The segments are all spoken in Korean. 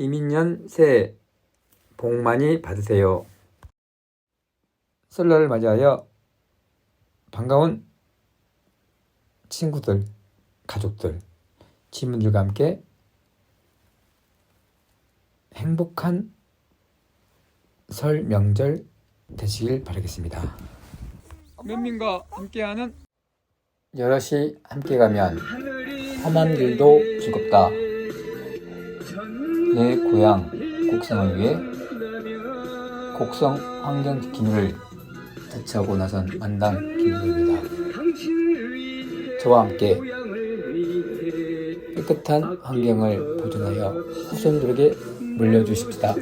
이민년 새해 복 많이 받으세요. 설날을 맞이하여 반가운 친구들, 가족들, 지인분들과 함께 행복한 설 명절 되시길 바라겠습니다. 면민과 함께하는 여럿이 함께 가면 험한 길도 즐겁다. 내 고향 곡성을 위해 곡성 환경 지킴이를 자처하고 나선 만당 김구입니다. 저와 함께 깨끗한 환경을 보존하여 후손들에게 물려주십시다.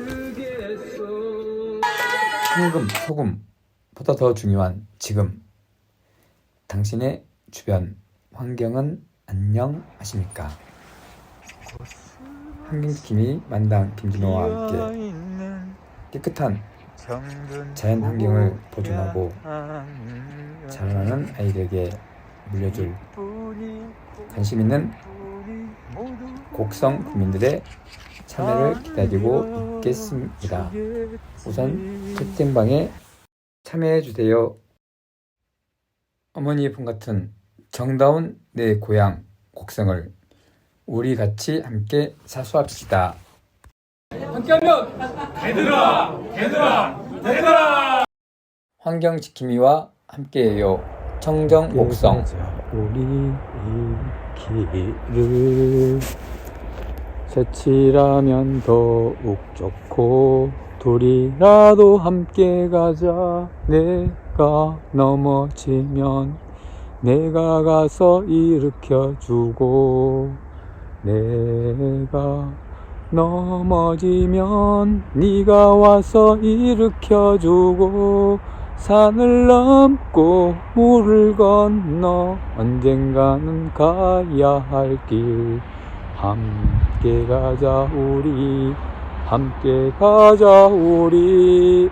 황금, 소금보다 더 중요한 지금 당신의 주변 환경은 안녕하십니까? 환경지킴이 만당 김진호와 함께 깨끗한 자연 환경을 보존하고 자라나는 아이들에게 물려줄 관심 있는 곡성 국민들의 참여를 기다리고 있겠습니다. 우선 채팅방에 참여해 주세요. 어머니의 품 같은 정다운 내 고향 곡성을 우리 같이 함께 사수합시다. 함께하면 얘들아, 얘들아, 얘들아. 환경 지킴이와 함께해요. 청정 곡성. 우리 이 길을 셋이라면 더욱 좋고 둘이라도 함께 가자 내가 넘어지면 내가 가서 일으켜주고 내가 넘어지면 네가 와서 일으켜주고 산을 넘고 물을 건너 언젠가는 가야 할 길. 함께 가자 우리. 함께 가자 우리